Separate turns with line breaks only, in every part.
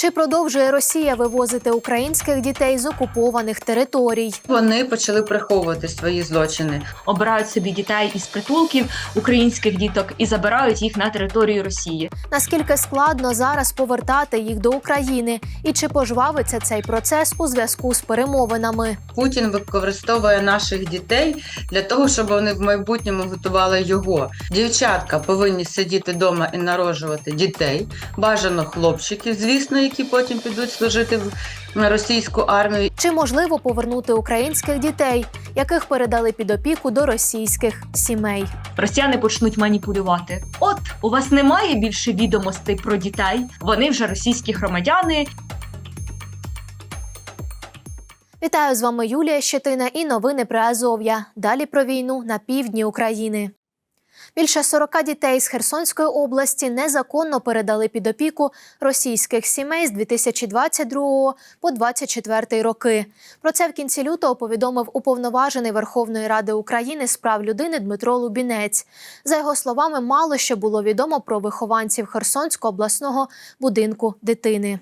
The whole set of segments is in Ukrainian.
Чи продовжує Росія вивозити українських дітей з окупованих територій?
Вони почали приховувати свої злочини.
обирають собі дітей із притулків українських діток і забирають їх на територію Росії.
Наскільки складно зараз повертати їх до України? І чи пожвавиться цей процес у зв'язку з перемовинами?
Путін використовує наших дітей для того, щоб вони в майбутньому готували його. Дівчатка повинні сидіти вдома і народжувати дітей. Бажано хлопчиків, звісно, які потім підуть служити в російську армію.
Чи можливо повернути українських дітей, яких передали під опіку до російських сімей?
Росіяни почнуть маніпулювати. От у вас немає більше відомостей про дітей. Вони вже російські громадяни.
Вітаю з вами Юлія Щетина і новини про Азов'я. Далі про війну на півдні України. Більше 40 дітей з Херсонської області незаконно передали під опіку російських сімей з 2022 по 2024 роки. Про це в кінці лютого повідомив уповноважений Верховної Ради України з прав людини Дмитро Лубінець. За його словами, мало що було відомо про вихованців Херсонського обласного будинку дитини.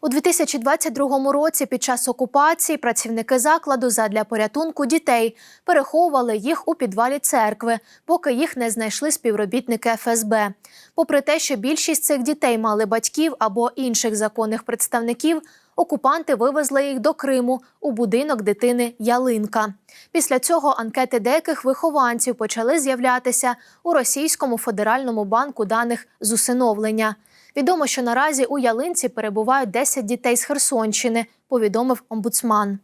У 2022 році під час окупації працівники закладу задля порятунку дітей переховували їх у підвалі церкви, поки їх не знайшли співробітники ФСБ. Попри те, що більшість цих дітей мали батьків або інших законних представників, окупанти вивезли їх до Криму у будинок дитини Ялинка. Після цього анкети деяких вихованців почали з'являтися у російському федеральному банку даних з усиновлення. Відомо, що наразі у ялинці перебувають 10 дітей з Херсонщини, повідомив омбудсман.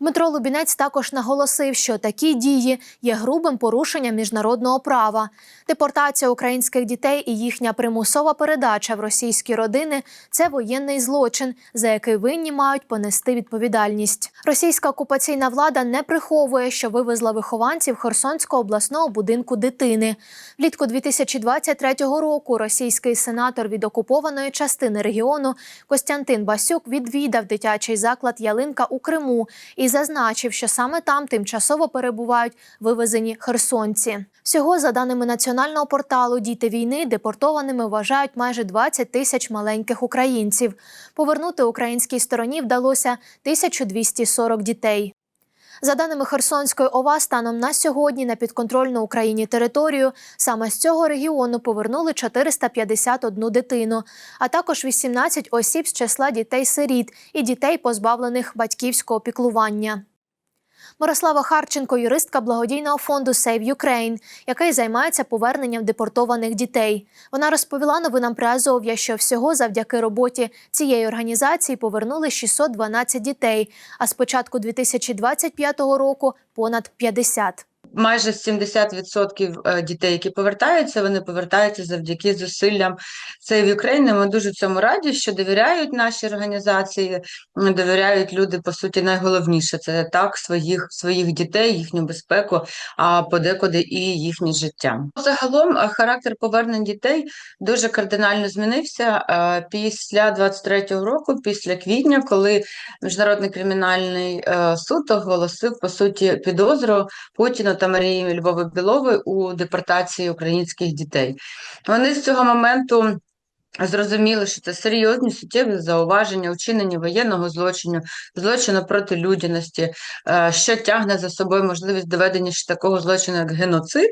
Дмитро Лубінець також наголосив, що такі дії є грубим порушенням міжнародного права. Депортація українських дітей і їхня примусова передача в російські родини це воєнний злочин, за який винні мають понести відповідальність. Російська окупаційна влада не приховує, що вивезла вихованців Херсонського обласного будинку дитини. Влітку 2023 року російський сенатор від окупованої частини регіону Костянтин Басюк відвідав дитячий заклад Ялинка у Криму і зазначив, що саме там тимчасово перебувають вивезені херсонці. Всього, за даними національного порталу Діти війни депортованими вважають майже 20 тисяч маленьких українців. Повернути українській стороні вдалося 1240 дітей. За даними Херсонської ОВА, станом на сьогодні на підконтрольну Україні територію саме з цього регіону повернули 451 дитину, а також 18 осіб з числа дітей-сиріт і дітей, позбавлених батьківського піклування. Мирослава Харченко, юристка благодійного фонду Save Ukraine, який займається поверненням депортованих дітей. Вона розповіла новинам при Азов'я, що всього завдяки роботі цієї організації повернули 612 дітей, а з початку 2025 року понад 50.
Майже 70% е, дітей, які повертаються, вони повертаються завдяки зусиллям Save Ukraine. Ми дуже цьому раді, що довіряють наші організації, довіряють люди, по суті, найголовніше це так своїх своїх дітей, їхню безпеку, а подекуди і їхнє життя. Загалом е, характер повернень дітей дуже кардинально змінився е, після 23-го року, після квітня, коли міжнародний кримінальний суд оголосив по суті підозру Путіну та Марії Львови Білової у депортації українських дітей. Вони з цього моменту. Зрозуміли, що це серйозні суттєві зауваження, вчинення воєнного злочину, злочину проти людяності, е, що тягне за собою можливість доведення такого злочину, як геноцид.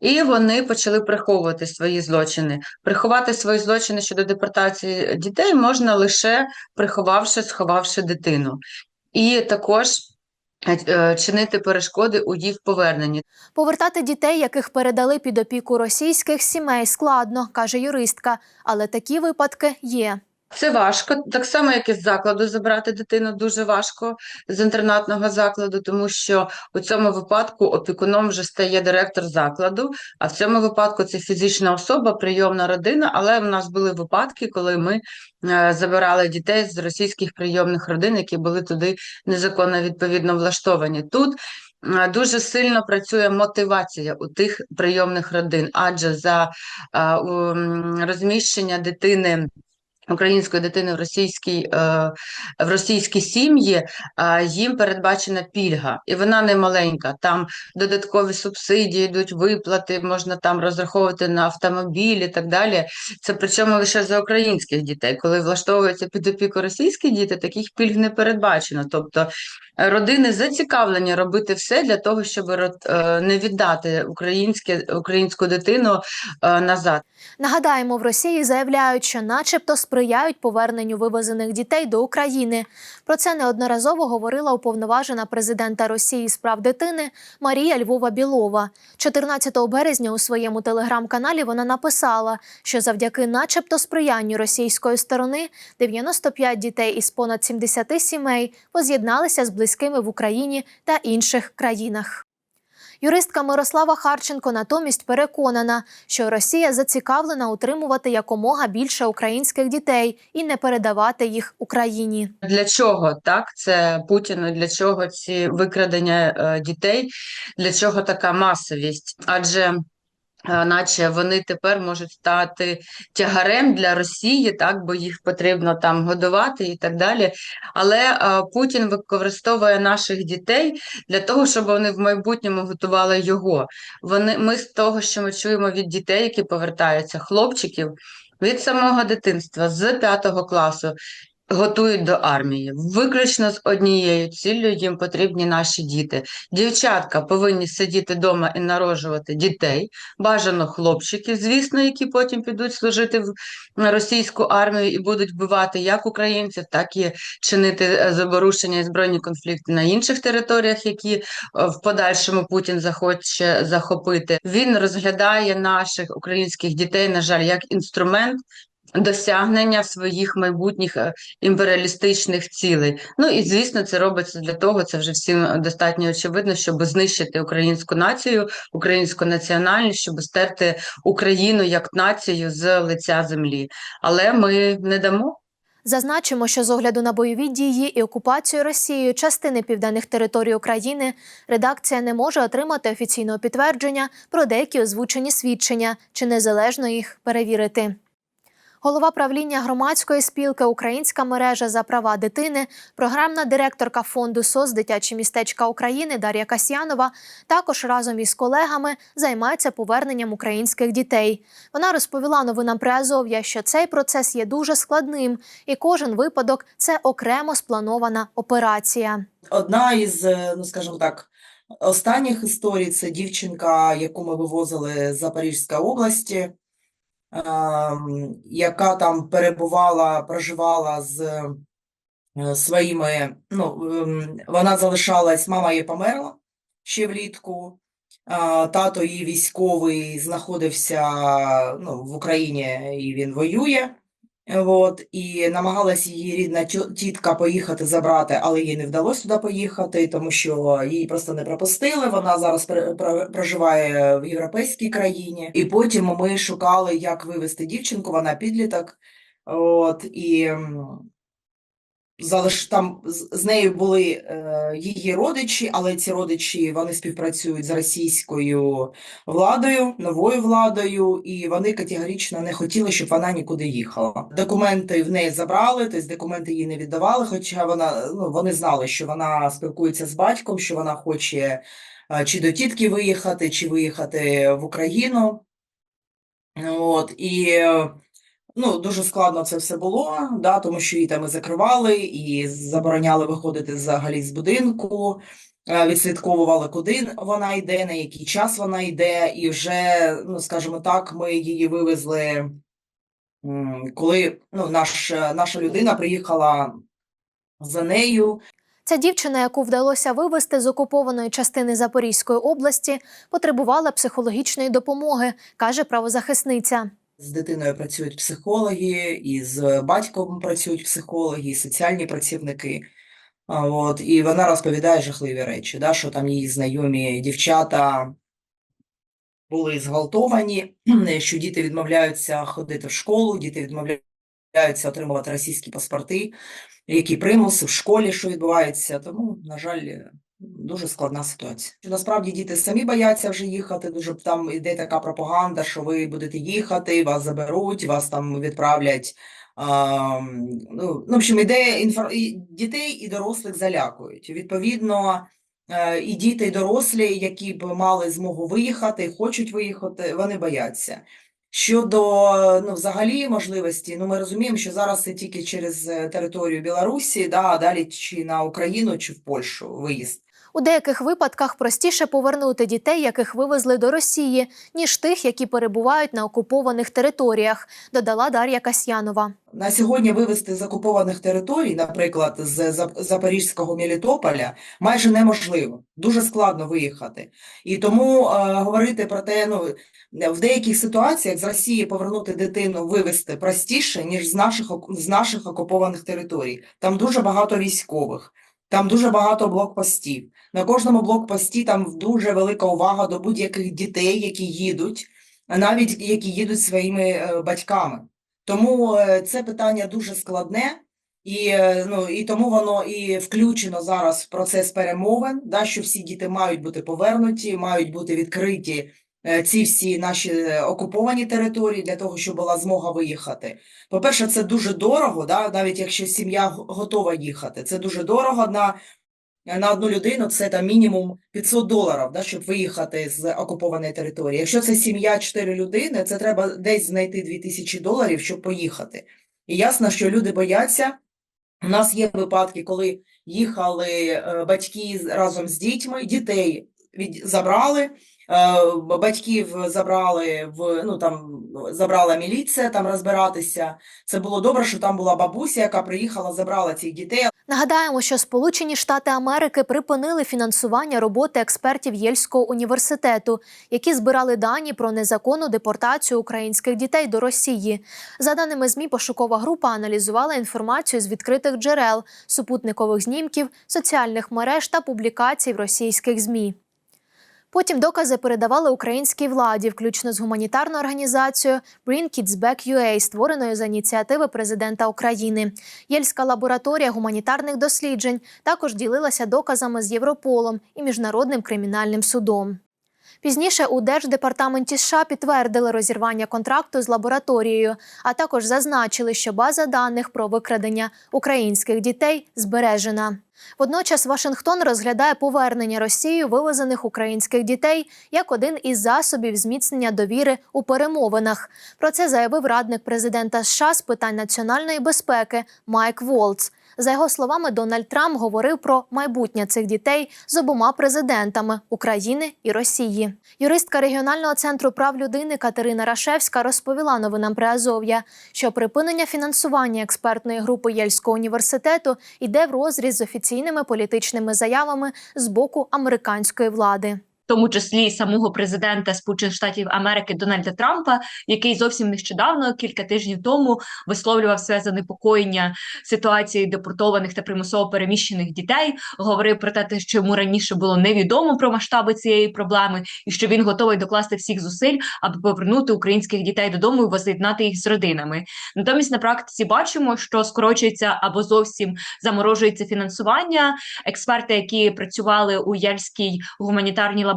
І вони почали приховувати свої злочини. Приховати свої злочини щодо депортації дітей можна лише приховавши, сховавши дитину. І також чинити перешкоди у їх поверненні.
Повертати дітей, яких передали під опіку російських сімей, складно, каже юристка, але такі випадки є.
Це важко, так само, як і з закладу забрати дитину дуже важко з інтернатного закладу, тому що у цьому випадку опікуном вже стає директор закладу, а в цьому випадку це фізична особа, прийомна родина. Але в нас були випадки, коли ми е, забирали дітей з російських прийомних родин, які були туди незаконно відповідно влаштовані. Тут е, Дуже сильно працює мотивація у тих прийомних родин, адже за е, розміщення дитини Української дитини в російській е, в російській сім'ї е, їм передбачена пільга, і вона не маленька. Там додаткові субсидії йдуть, виплати, можна там розраховувати на автомобіль і так далі. Це причому лише за українських дітей. Коли влаштовуються під опіку російські діти, таких пільг не передбачено. Тобто е, родини зацікавлені робити все для того, щоб не віддати українське українську дитину назад.
Нагадаємо, в Росії заявляють, що начебто сприяють поверненню вивезених дітей до України. Про це неодноразово говорила уповноважена президента Росії з прав дитини Марія Львова Білова. 14 березня у своєму телеграм-каналі вона написала, що завдяки начебто сприянню російської сторони 95 дітей із понад 70 сімей воз'єдналися з близькими в Україні та інших країнах. Юристка Мирослава Харченко натомість переконана, що Росія зацікавлена утримувати якомога більше українських дітей і не передавати їх Україні.
Для чого так це Путіну? Для чого ці викрадення е, дітей? Для чого така масовість? Адже наче вони тепер можуть стати тягарем для Росії, так, бо їх потрібно там годувати і так далі. Але е, Путін використовує наших дітей для того, щоб вони в майбутньому готували його. Вони, ми з того, що ми чуємо від дітей, які повертаються, хлопчиків, від самого дитинства, з п'ятого класу, готують до армії. Виключно з однією ціллю їм потрібні наші діти. Дівчатка повинні сидіти вдома і народжувати дітей, бажано хлопчиків, звісно, які потім підуть служити в російську армію і будуть вбивати як українців, так і чинити е, заборушення і збройні конфлікти на інших територіях, які е, в подальшому Путін захоче захопити. Він розглядає наших українських дітей, на жаль, як інструмент. Досягнення своїх майбутніх е, імперіалістичних цілей. Ну і звісно, це робиться для того. Це вже всім достатньо очевидно, щоб знищити українську націю, українську національність, щоб стерти Україну як націю з лиця землі. Але ми не дамо.
Зазначимо, що з огляду на бойові дії і окупацію Росією частини південних територій України редакція не може отримати офіційного підтвердження про деякі озвучені свідчення чи незалежно їх перевірити. Голова правління громадської спілки Українська мережа за права дитини, програмна директорка фонду СОС Дитячі містечка України Дар'я Касьянова також разом із колегами займається поверненням українських дітей. Вона розповіла новинам Приазов'я, що цей процес є дуже складним, і кожен випадок це окремо спланована операція.
Одна із, е, ну скажімо так, останніх історій це дівчинка, яку ми вивозили з Запорізької області, яка там перебувала, проживала з е, своїми, ну, ем, вона залишалась, мама її померла ще влітку. Тато її військовий знаходився ну, в Україні і він воює. От, і намагалась її рідна тітка поїхати забрати, але їй не вдалося туди поїхати, тому що її просто не пропустили. Вона зараз пр- пр- проживає в європейській країні. І потім ми шукали, як вивезти дівчинку, вона підліток. От, і залиш там з, нею були е, її родичі, але ці родичі вони співпрацюють з російською владою, новою владою, і вони категорично не хотіли, щоб вона нікуди їхала. Документи в неї забрали, тобто документи їй не віддавали, хоча вона ну вони знали, що вона спілкується з батьком, що вона хоче е, чи до тітки виїхати, чи виїхати в Україну. От і е, ну дуже складно це все було, да, тому що її там і закривали, і забороняли виходити взагалі з будинку е, відслідковували, куди вона йде, на який час вона йде, і вже, ну скажімо так, ми її вивезли, коли ну, наш, наша людина приїхала за нею.
Ця дівчина, яку вдалося вивезти з окупованої частини Запорізької області, потребувала психологічної допомоги, каже правозахисниця.
З дитиною працюють психологи, і з батьком працюють психологи, і соціальні працівники. От, і вона розповідає жахливі речі, да, що там її знайомі дівчата були зґвалтовані, що діти відмовляються ходити в школу, діти відмовляються отримувати російські паспорти, які примуси в школі, що відбувається. Тому, на жаль, дуже складна ситуація. Насправді діти самі бояться вже їхати. Дуже там іде така пропаганда, що ви будете їхати, вас заберуть, вас там відправлять А, ну, ну, в общем, іде інфор... дітей і дорослих залякують. Відповідно, е, і діти, і дорослі, які б мали змогу виїхати, хочуть виїхати, вони бояться. Щодо ну, взагалі можливості, ну ми розуміємо, що зараз це тільки через е, територію Білорусі, да, а далі чи на Україну, чи в Польщу виїзд.
У деяких випадках простіше повернути дітей, яких вивезли до Росії, ніж тих, які перебувають на окупованих територіях, додала Дар'я Касьянова.
На сьогодні вивезти з окупованих територій, наприклад, з Запорізького Мелітополя, майже неможливо. Дуже складно виїхати. І тому е, говорити про те, ну, в деяких ситуаціях з Росії повернути дитину вивезти простіше, ніж з наших, з наших окупованих територій. Там дуже багато військових, там дуже багато блокпостів. На кожному блокпості там дуже велика увага до будь-яких дітей, які їдуть, навіть які їдуть своїми е, батьками. Тому е, це питання дуже складне, і, е, ну, і тому воно і включено зараз в процес перемовин, да, що всі діти мають бути повернуті, мають бути відкриті ці всі наші е, окуповані території для того, щоб була змога виїхати. По-перше, це дуже дорого, да, навіть якщо сім'я готова їхати. Це дуже дорого на, на одну людину, це там мінімум 500 доларів, да, щоб виїхати з окупованої території. Якщо це сім'я 4 людини, це треба десь знайти 2000 доларів, щоб поїхати. І ясно, що люди бояться. У нас є випадки, коли їхали е, батьки разом з дітьми, дітей від, забрали, е, батьків забрали в ну там забрала міліція там розбиратися. Це було добре, що там була бабуся, яка приїхала, забрала цих дітей.
Нагадаємо, що Сполучені Штати Америки припинили фінансування роботи експертів Єльського університету, які збирали дані про незаконну депортацію українських дітей до Росії. За даними ЗМІ, пошукова група аналізувала інформацію з відкритих джерел, супутникових знімків, соціальних мереж та публікацій в російських ЗМІ. Потім докази передавали українській владі, включно з гуманітарною організацією Bring Kids Back UA, створеною за ініціативи президента України. Єльська лабораторія гуманітарних досліджень також ділилася доказами з Європолом і міжнародним кримінальним судом. Пізніше у Держдепартаменті США підтвердили розірвання контракту з лабораторією, а також зазначили, що база даних про викрадення українських дітей збережена. Водночас Вашингтон розглядає повернення Росією вивезених українських дітей як один із засобів зміцнення довіри у перемовинах. Про це заявив радник президента США з питань національної безпеки Майк Волц. За його словами, Дональд Трамп говорив про майбутнє цих дітей з обома президентами України і Росії. Юристка регіонального центру прав людини Катерина Рашевська розповіла новинам Приазов'я, що припинення фінансування експертної групи Єльського університету йде в розріз з офіційними політичними заявами з боку американської влади.
В тому числі самого президента Сполучених Штатів Америки Дональда Трампа, який зовсім нещодавно, кілька тижнів тому, висловлював своє занепокоєння ситуації депортованих та примусово переміщених дітей, говорив про те, що йому раніше було невідомо про масштаби цієї проблеми, і що він готовий докласти всіх зусиль, аби повернути українських дітей додому і воз'єднати їх з родинами. Натомість на практиці бачимо, що скорочується або зовсім заморожується фінансування. Експерти, які працювали у Єльській гуманітарній лабораторії,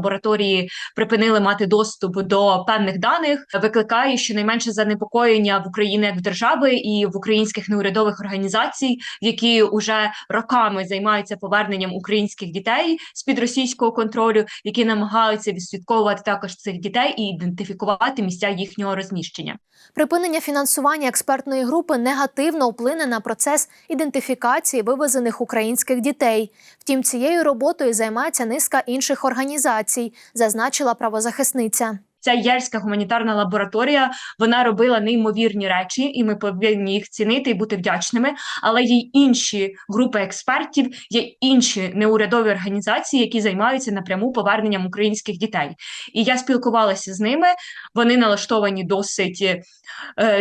припинили мати доступ до певних даних, викликає щонайменше занепокоєння в Україні як в держави і в українських неурядових організацій, які уже роками займаються поверненням українських дітей з під російського контролю, які намагаються відслідковувати також цих дітей і ідентифікувати місця їхнього розміщення.
Припинення фінансування експертної групи негативно вплине на процес ідентифікації вивезених українських дітей. Втім, цією роботою займається низка інших організацій, зазначила правозахисниця.
Ця Єльська гуманітарна лабораторія вона робила неймовірні речі, і ми повинні їх цінити і бути вдячними. Але є інші групи експертів, є інші неурядові організації, які займаються напряму поверненням українських дітей. І я спілкувалася з ними. Вони налаштовані досить е,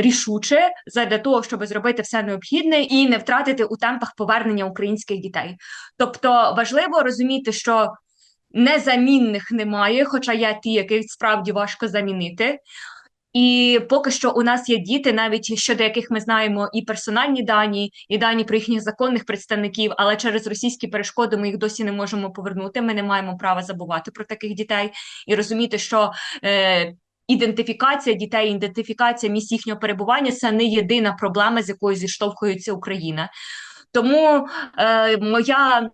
рішуче для того, щоб зробити все необхідне і не втратити у темпах повернення українських дітей. Тобто важливо розуміти, що незамінних немає, хоча є ті, яких справді важко замінити. І поки що у нас є діти, навіть щодо яких ми знаємо і персональні дані, і дані про їхніх законних представників, але через російські перешкоди ми їх досі не можемо повернути. Ми не маємо права забувати про таких дітей і розуміти, що е, ідентифікація дітей, ідентифікація місць їхнього перебування це не єдина проблема, з якою зіштовхується Україна. Тому е, моя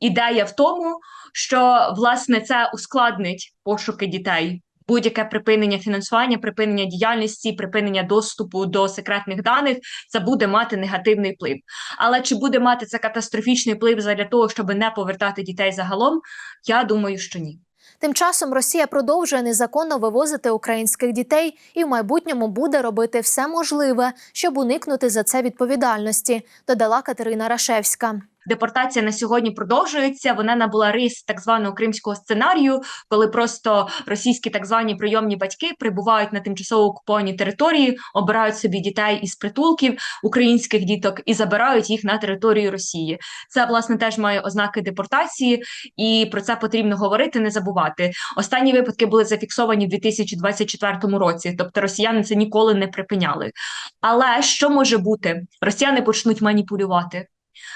ідея в тому, що власне це ускладнить пошуки дітей. Будь-яке припинення фінансування, припинення діяльності, припинення доступу до секретних даних це буде мати негативний вплив. Але чи буде мати це катастрофічний вплив для того, щоб не повертати дітей загалом? Я думаю, що ні.
Тим часом Росія продовжує незаконно вивозити українських дітей і в майбутньому буде робити все можливе, щоб уникнути за це відповідальності, додала Катерина Рашевська.
Депортація на сьогодні продовжується. Вона набула рис так званого кримського сценарію, коли просто російські так звані прийомні батьки прибувають на тимчасово окуповані території, обирають собі дітей із притулків українських діток і забирають їх на територію Росії. Це власне теж має ознаки депортації, і про це потрібно говорити, не забувати. Останні випадки були зафіксовані в 2024 році, тобто росіяни це ніколи не припиняли. Але що може бути? Росіяни почнуть маніпулювати.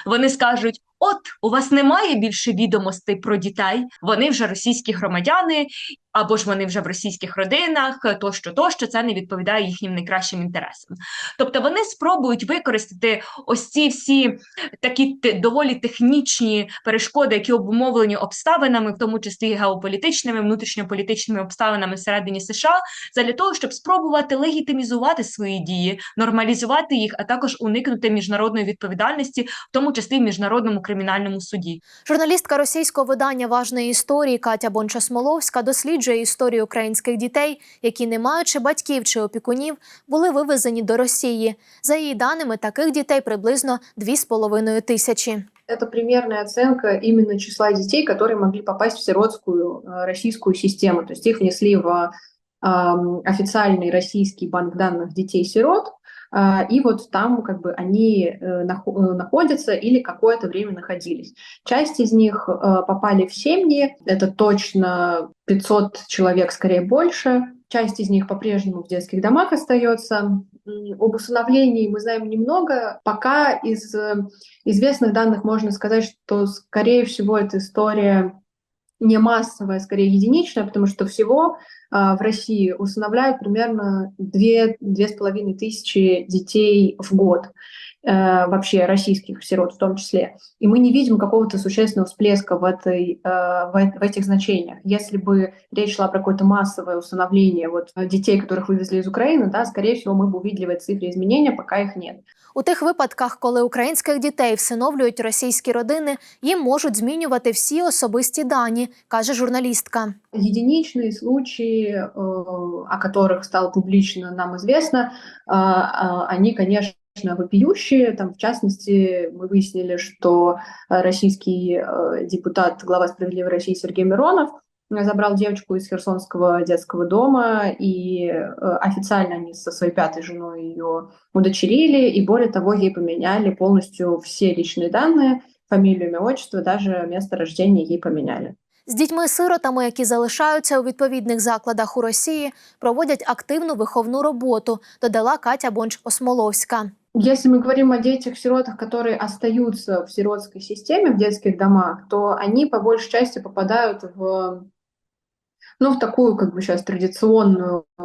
Вони скажуть: от у вас немає більше відомостей про дітей, вони вже російські громадяни, або ж вони вже в російських родинах, тощо, тощо це не відповідає їхнім найкращим інтересам. Тобто вони спробують використати ось ці всі такі доволі технічні перешкоди, які обумовлені обставинами, в тому числі геополітичними, внутрішньополітичними обставинами всередині США, для того, щоб спробувати легітимізувати свої дії, нормалізувати їх, а також уникнути міжнародної відповідальності, в тому числі в міжнародному кримінальному суді.
Журналістка російського видання важної історії Катя Бонча-Смоловська досліджує історію українських дітей, які, не маючи батьків чи опікунів, були вивезені до Росії. За її даними, таких дітей приблизно 2,5 тисячі.
Это примерная оценка именно числа детей, которые могли попасть в сиротскую э, российскую систему. То есть их внесли в ам, официальный российский банк данных детей-сирот, а, и вот там как бы они э, э, находятся или какое-то время находились. Часть из них э, попали в семьи, это точно 500 человек, скорее больше. Часть из них по-прежнему в детских домах остается. Об усыновлении мы знаем немного. Пока из известных данных можно сказать, что, скорее всего, эта история не массовая, скорее единичная, потому что всего а, в России усыновляют примерно две, две с половиной тысячи детей в год, э, вообще российских сирот в том числе. И мы не видим какого-то существенного всплеска в, этой, э, в, э- в этих значениях. Если бы речь шла про какое-то массовое усыновление вот, э, детей, которых вывезли из Украины, да, скорее всего, мы бы увидели в этой цифре изменения, пока их нет.
У тих випадках, коли українських дітей всиновлюють російські родини, їм можуть змінювати всі особисті дані, каже журналістка.
Единичные случаи, э, о которых стало публично нам известно, а, а, они, конечно, вопиющие. Там, в частности, мы выяснили, что э, российский э, депутат, глава «Справедливой России» Сергей Миронов э, забрал девочку из Херсонского детского дома, и э, официально они со своей пятой женой ее удочерили, и более того, ей поменяли полностью все личные данные, фамилию, имя, отчество, даже место рождения ей поменяли.
З дітьми-сиротами, які залишаються у відповідних закладах у Росії, проводять активну виховну роботу, додала Катя Бонч-Осмоловська.
Если мы говорим о детях-сиротах, которые остаются в сиротской системе, в детских домах, то они по большей части попадают в, ну, в такую, как бы сейчас, традиционную э,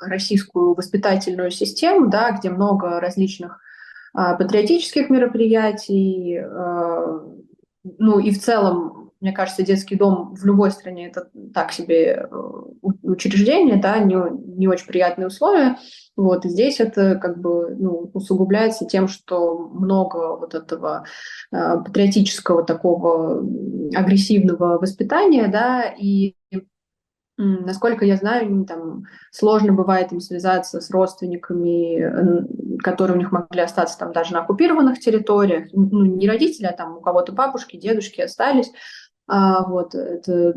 российскую воспитательную систему, да, где много различных а, патриотических мероприятий, э, ну и в целом, мне кажется, детский дом в любой стране это так себе учреждение, да, не, не очень приятные условия. Вот, и здесь это как бы ну, усугубляется тем, что много вот этого э, патриотического такого агрессивного воспитания, да, и насколько я знаю, им там сложно бывает им связаться с родственниками, которые у них могли остаться там даже на оккупированных территориях, ну, не родители, а там у кого-то бабушки, дедушки остались, а, вот, это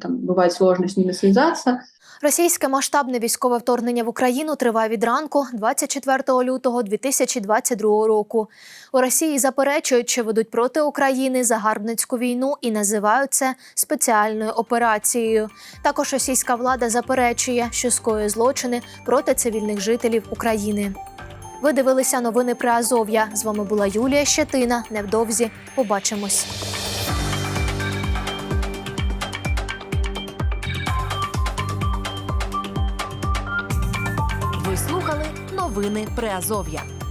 там бывает сложно с ними связаться,
Російське масштабне військове вторгнення в Україну триває від ранку 24 лютого 2022 року. У Росії заперечують, що ведуть проти України загарбницьку війну і називають це спеціальною операцією. Також російська влада заперечує, що скоює злочини проти цивільних жителів України. Ви дивилися новини при Азов'я. З вами була Юлія Щетина. Невдовзі побачимось.
Новини Приазов'я.